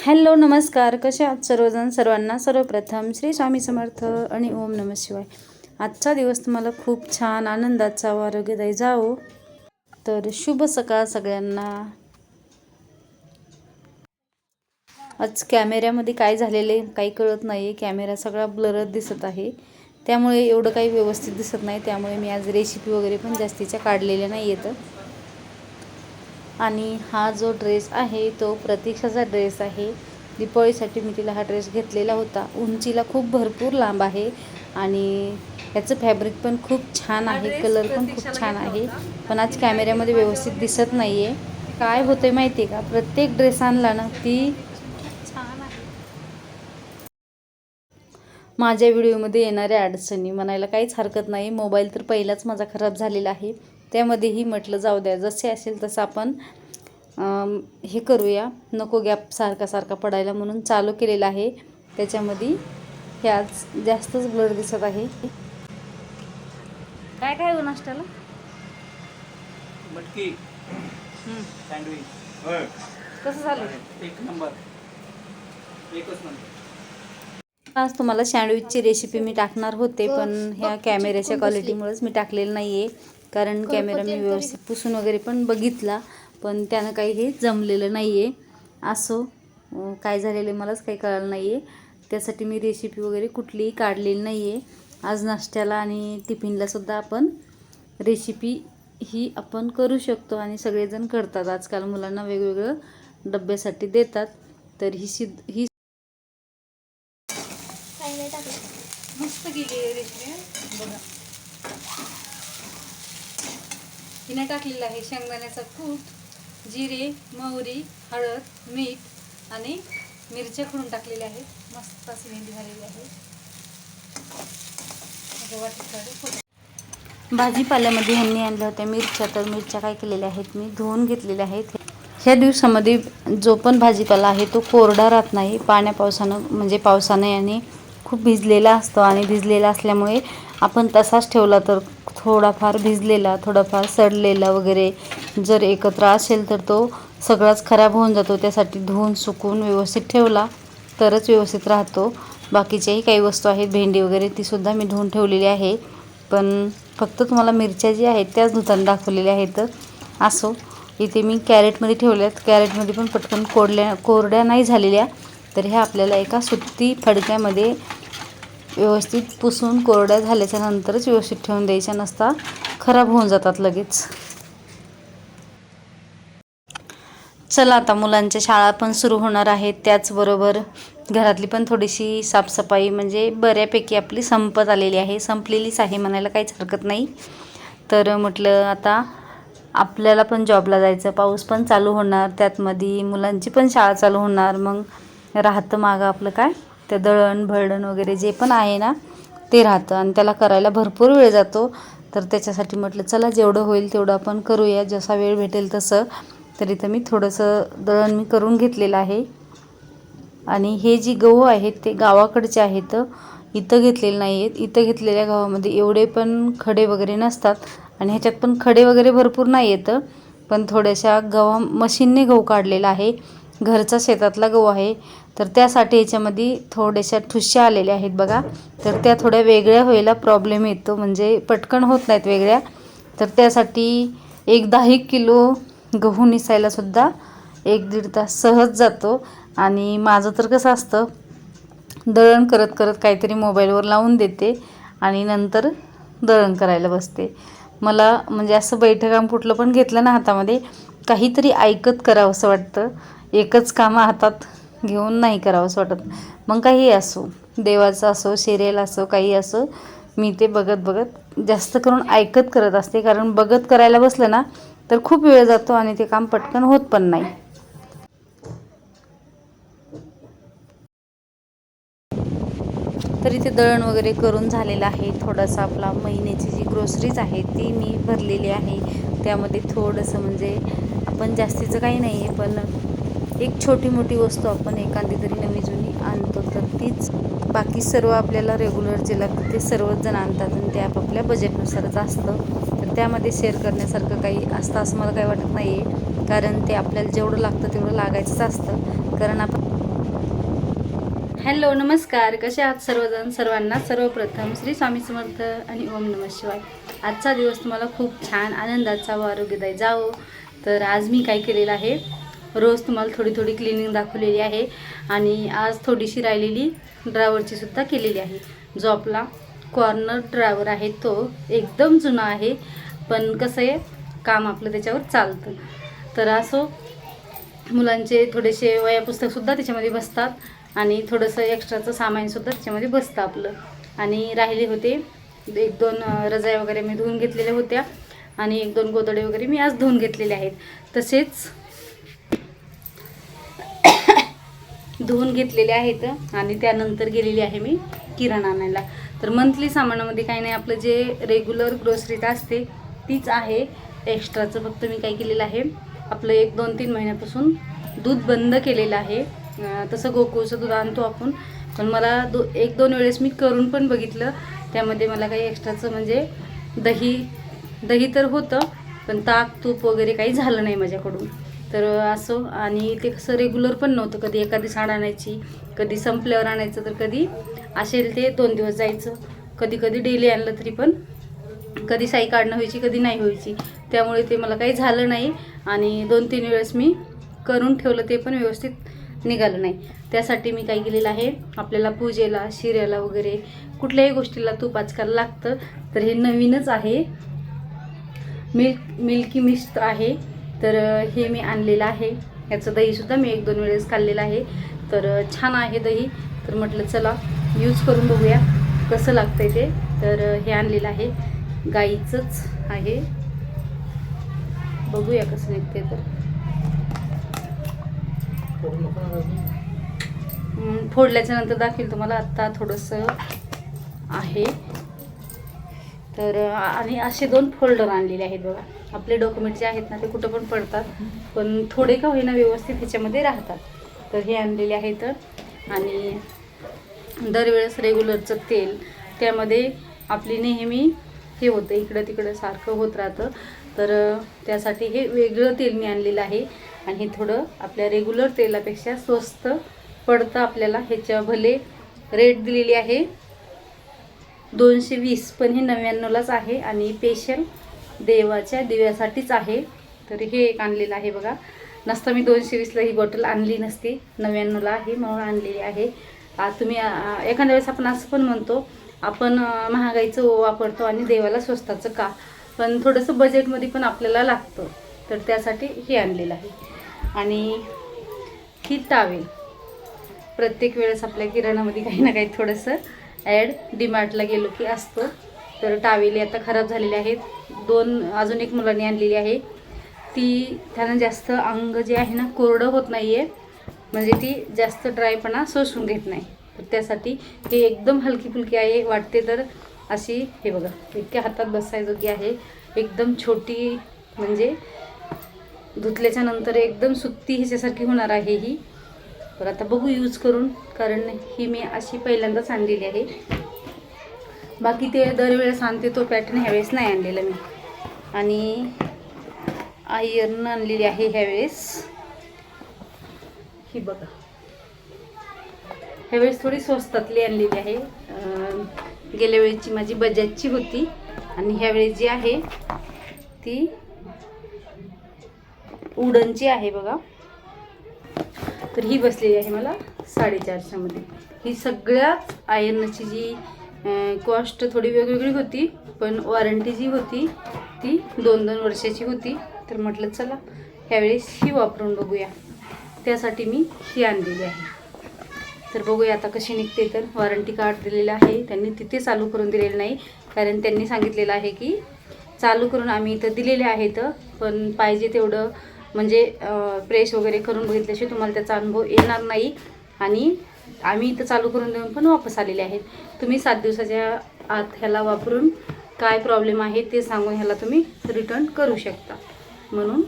Hello नमस्कार. कसे आहात सर्वजण? सर्वांना सर्वप्रथम श्री स्वामी समर्थ आणि ओम नम शिवाय. आजचा दिवस तुम्हाला खूप छान आनंदाचा व आरोग्यदायी जावो. तर शुभ सकाळ सगळ्यांना. आज कॅमेऱ्यामध्ये काय झालेले काही कळत नाही. कॅमेरा सगळा ब्लरच दिसत आहे. त्यामुळे एवढं काही व्यवस्थित दिसत नाही. त्यामुळे मी आज रेसिपी वगैरे पण जास्तीच्या काढलेल्या नाही येतं आणि हा जो ड्रेस आहे तो प्रतीक्षाचा ड्रेस आहे. दिपावळीसाठी मी तिला हा ड्रेस घेतलेला होता. उंचीला खूप भरपूर लांब आहे आणि याचं फॅब्रिक पण खूप छान आहे. कलर पण खूप छान आहे. पण आज कॅमेऱ्यामध्ये व्यवस्थित दिसत नाही आहे काय होतं आहे माहिती आहे का? प्रत्येक ड्रेस आणला ना ती माझ्या व्हिडिओमध्ये येणाऱ्या अडचणी म्हणायला काहीच हरकत नाही. मोबाईल तर पहिलाच माझा खराब झालेला आहे. त्यामध्येही म्हटलं जाऊ द्या. जसे असेल तसं आपण हे करूया. नको गॅप सारखा सारखा पडायला म्हणून चालू केलेलं आहे. त्याच्यामध्ये हे आज जास्तच ब्लर दिसत आहे. काय काय हो नाश्त्याला? मटकी. सँडविच. कसं झालं? एक नंबर. एकच नंबर. आज तुम्हाला सँडविचची रेसिपी मी टाकणार होते पण ह्या कॅमेऱ्याच्या क्वालिटीमुळेच मी टाकलेलं नाही आहे कारण कॅमेरा मी व्यवस्थित पुसून वगैरे पण बघितला पण त्यानं काही हे जमलेलं नाही आहे असो काय झालेलं मलाच काही कळालं नाही आहे त्यासाठी मी रेसिपी वगैरे कुठलीही काढलेली नाही आहे आज नाश्त्याला आणि टिफिनलासुद्धा आपण रेसिपी ही आपण करू शकतो आणि सगळेजण करतात. आजकाल मुलांना वेगवेगळं डब्यासाठी देतात. तर ही सिद्ध ही मस्त गेली रेसिपी बघा हिने टाकलेलं आहे शेंगदाण्याचा कूट जिरे मोहरी हळद मीठ आणि मिरच्या खडून टाकलेल्या आहेत मस्त अशी मेहंदी झालेली आहे. भाजीपाल्यामध्ये ह्यांनी आणल्या होत्या मिरच्या तर मिरच्या काय केलेल्या आहेत मी? धुवून घेतलेल्या आहेत. ह्या दिवसामध्ये जो पण भाजीपाला आहे तो कोरडा राहत नाही. पाण्या पावसानं म्हणजे पावसाने आणि खूप भिजलेला असतो आणि भिजलेला असल्यामुळे आपण तसाच ठेवला तर थोडाफार भिजलेला थोडाफार सडलेला वगैरे जर एकत्र असेल तर तो सगळाच खराब होऊन जातो. त्यासाठी धुवून सुकून व्यवस्थित ठेवला तरच व्यवस्थित राहतो. बाकीच्याही काही वस्तू आहेत भेंडी वगैरे तीसुद्धा मी धुवून ठेवलेली आहे. पण फक्त तुम्हाला मिरच्या ज्या आहेत त्याच धुताना दाखवलेल्या आहेत. असो इथे मी कॅरेटमध्ये ठेवल्यात. कॅरेटमध्ये पण पटकन कोरड्या कोरड्या नाही झालेल्या. तर ह्या आपल्याला एका सुती फडक्यामध्ये व्यवस्थित पुसून कोरड्या झाल्याच्या नंतरच व्यवस्थित ठेवून द्यायच्या नसता खराब होऊन जातात लगेच. चला आता मुलांच्या शाळा पण सुरू होणार आहेत. त्याचबरोबर घरातली पण थोडीशी साफसफाई म्हणजे बऱ्यापैकी आपली संपत आलेली आहे. संपलेलीच आहे म्हणायला काहीच हरकत नाही. तर म्हटलं आता आपल्याला पण जॉबला जायचं. पाऊस पण चालू होणार. त्यातमध्ये मुलांची पण शाळा चालू होणार. मग राहतं मागं आपलं काय? ते दळण भळण वगैरे जे पण आहे ना ते राहतं आणि त्याला करायला भरपूर वेळ जातो. तर त्याच्यासाठी म्हटलं चला जेवढं होईल तेवढं आपण करूया. जसा वेळ भेटेल तसं. तर इथं मी थोडंसं दळण मी करून घेतलेलं आहे. आणि हे जी गहू आहेत ते गावाकडचे आहेत. इथं घेतलेले नाही आहेत इथं घेतलेल्या गव्हामध्ये एवढे पण खडे वगैरे नसतात. आणि ह्याच्यात पण खडे वगैरे भरपूर नाही येतं पण थोड्याशा गव्हा मशीनने गहू काढलेला आहे. घरचा शेतातला गहू आहे. तर त्यासाठी याच्यामध्ये थोड्याशा ठुश्या आलेल्या आहेत बघा. तर त्या थोड्या वेगळ्या व्हायला प्रॉब्लेम येतो. म्हणजे पटकन होत नाहीत वेगळ्या. तर त्यासाठी एक दहा एक किलो गहू निसायलासुद्धा एक दीड तास सहज जातो. आणि माझं तर कसं असतं दळण करत करत काहीतरी मोबाईलवर लावून देते आणि नंतर दळण करायला बसते. मला म्हणजे असं बैठकाम कुठलं पण घेतलं ना हातामध्ये काहीतरी ऐकत करावं असं वाटतं. एकच कामं हातात घेऊन नाही करावंसं वाटत. मग काही असो देवाचं असो सिरियल असो काही असो मी ते बघत बघत जास्त करून ऐकत करत असते. कारण बघत करायला बसलं ना तर खूप वेळ जातो आणि ते काम पटकन होत पण नाही. तर इथे दळण वगैरे करून झालेलं आहे. थोडासा आपला महिन्याची जी ग्रोसरीज आहे ती मी भरलेली आहे. त्यामध्ये थोडंसं म्हणजे आपण जास्तीचं काही नाही आहे पण एक छोटी मोठी वस्तू आपण एखादी तरी नवी जुनी आणतो तर तीच बाकी सर्व आपल्याला रेग्युलर जे लागतं ते सर्वच जण आणतात आणि ते आपापल्या बजेटनुसारच असतं. तर त्यामध्ये शेअर करण्यासारखं काही असतं असं मला काही वाटत नाही आहे कारण ते आपल्याला जेवढं लागतं तेवढं लागायचंच असतं. कारण आपण हॅलो नमस्कार. कसे आहात सर्वजण? सर्वांना सर्वप्रथम श्री स्वामी समर्थ आणि ओम नम शिवाय. आजचा दिवस तुम्हाला खूप छान आनंदाचा व आरोग्यदायी जावो. तर आज मी काय केलेलं आहे? रोज तुम्हाला थोडी थोडी क्लिनिंग दाखवलेली आहे. आणि आज थोडीशी राहिलेली ड्रायव्हरची सुद्धा केलेली आहे. जो आपला कॉर्नर ड्रायव्हर आहे तो. एकदम जुना आहे. पण कसं आहे काम आपलं त्याच्यावर चालतं. तर असो मुलांचे थोडेसे वयापुस्तकसुद्धा त्याच्यामध्ये बसतात. आणि थोडंसं एक्स्ट्राचं सामानसुद्धा त्याच्यामध्ये बसतं आपलं. आणि राहिले होते एक दोन रजाई वगैरे मी धुवून घेतलेल्या होत्या. आणि एक दोन गोदडे वगैरे मी आज धुवून घेतलेले आहेत. तसेच धुवून घेतलेले आहेत आणि त्यानंतर गेलेली आहे मी किराणा आणायला. तर मंथली सामानामध्ये काही नाही आपलं जे रेग्युलर ग्रोसरीत असते तीच आहे. एक्स्ट्राचं फक्त मी काय केलेलं आहे आपलं एक दोन तीन महिन्यापासून दूध बंद केलेलं आहे. तसं गोकुळचं दूध आणतो आपण. पण मला दो एक दोन वेळेस मी करून पण बघितलं. त्यामध्ये मला काही एक्स्ट्राचं म्हणजे दही दही तर होतं पण ताक तूप वगैरे काही झालं नाही माझ्याकडून. तर असं आणि ते कसं रेग्युलर पण नव्हतं कधी एखादी साड आणायची कधी संपल्यावर आणायचं तर कधी असेल ते दोन दिवस जायचं. कधी कधी डेली आणलं तरी पण कधी साई काढणं व्हायची कधी नाही व्हायची. त्यामुळे ते मला काही झालं नाही आणि दोन तीन वेळेस मी करून ठेवलं ते पण व्यवस्थित निघालं नाही. त्यासाठी मी काय केलेलं आहे आपल्याला पूजेला शिऱ्याला वगैरे कुठल्याही गोष्टीला तूप आजकाल लागतं तर हे नवीनच आहे. मिल्क मिल्की मिस्ट आहे. तर हे मी आणलेलं आहे. याचं दहीसुद्धा मी एक दोन वेळेस खाल्लेलं आहे. तर छान आहे दही. तर म्हटलं चला यूज करून बघूया कसं लागतंय ते. तर हे आणलेलं आहे. गाईचंच आहे. बघूया कसं निघते तर. फोडल्याच्या नंतर दाखवेल तुम्हाला. आत्ता थोडंसं आहे. तर आणि असे दोन फोल्डर आणलेले आहेत बघा. आपले डॉक्युमेंट जे आहेत ना ते कुठं पण पडतात. पण थोडे का होईना व्यवस्थित ह्याच्यामध्ये राहतात. तर हे आणलेले आहेत आणि दरवेळेस रेग्युलरचं तेल. त्यामध्ये आपली नेहमी हे होतं इकडं तिकडं सारखं होत राहतं. तर त्यासाठी हे वेगळं तेल मी आणलेलं आहे. आणि हे थोडं आपल्या रेग्युलर तेलापेक्षा स्वस्त पडतं आपल्याला. ह्याच्या भले रेट दिलेली आहे दोनशे वीस पण हे नव्याण्णवलाच आहे. आणि पेशल देवाच्या दिव्यासाठीच आहे. तर हे एक आणलेलं आहे बघा. नसता मी दोनशे वीसला ही बॉटल आणली नसती. नव्याण्णवला आहे म्हणून आणलेली आहे. तुम्ही एखाद्या वेळेस आपण असं पण म्हणतो आपण महागाईचं वापरतो आणि देवाला स्वस्ताचं का? पण थोडंसं बजेटमध्ये पण आपल्याला लागतं. तर त्यासाठी हे आणलेलं आहे. आणि ही टावेल प्रत्येक वेळेस आपल्या किराणामध्ये काही ना काही थोडंसं ॲड डीमार्टला गेलो की असतो. तर टावेली आता खराब झालेली आहेत. दोन अजून एक मुलांनी आणलेली आहे. ती त्यानं जास्त अंग जे आहे ना कोरडं होत नाही आहे म्हणजे ती जास्त ड्रायपणा शोषून घेत नाही. तर त्यासाठी हे एकदम हलकी फुलकी आहे वाटते तर अशी हे बघा इतक्या हातात बसायजोगी आहे. एकदम छोटी म्हणजे धुतल्याच्या नंतर एकदम सुत्ती ह्याच्यासारखी होणार आहे ही. तर आता बघू यूज करून कारण ही मी अशी पहिल्यांदाच आणलेली आहे. बाकी ते दरवेळेस आणते तो पॅटर्न ह्यावेळेस नाही आणलेला मी. आणि आयर्न आणलेली आहे ह्यावेळेस. ही बघा. ह्यावेळेस थोडी स्वस्तातली आणलेली आहे. गेल्या वेळेची माझी बजाजची होती. आणि ह्यावेळेस जी आहे ती उडनची आहे बघा. तर ही बसलेली आहे मला साडेचारशेमध्ये ही सगळ्यात आयर्नची जी कॉस्ट थोडी वेगवेगळी होती पण वॉरंटी जी होती ती दोन दोन वर्षाची होती. तर म्हटलं चला ह्यावेळेस ही वापरून बघूया. त्यासाठी मी ही आणलेली आहे. तर बघूया आता कशी निघते. तर वॉरंटी कार्ड दिलेलं आहे. त्यांनी तिथे चालू करून दिलेलं नाही कारण त्यांनी सांगितलेलं आहे की चालू करून आम्ही इथं दिलेले आहेत पण पाहिजे तेवढं. म्हणजे प्रेस वगैरे करून बघितल्याशिवाय तुम्हाला त्याचा अनुभव येणार नाही. आणि आम्ही इथं चालू करून देऊन पण वापस आलेले आहेत. तुम्ही सात दिवसाच्या आत ह्याला वापरून काय प्रॉब्लेम आहे ते सांगून ह्याला तुम्ही रिटर्न करू शकता. म्हणून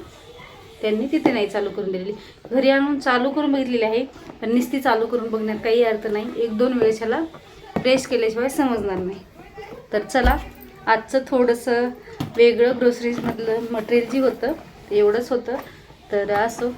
त्यांनी तिथे नाही चालू करून दिलेली. घरी आणून चालू करून बघितलेली आहे पण नुसती चालू करून बघण्यात काही अर्थ नाही. एक दोन वेळेस ह्याला प्रेस केल्याशिवाय समजणार नाही. तर चला आजचं थोडंसं वेगळं ग्रोसरीजमधलं मटेरियल जे होतं ते एवढंच होतं. तर असो.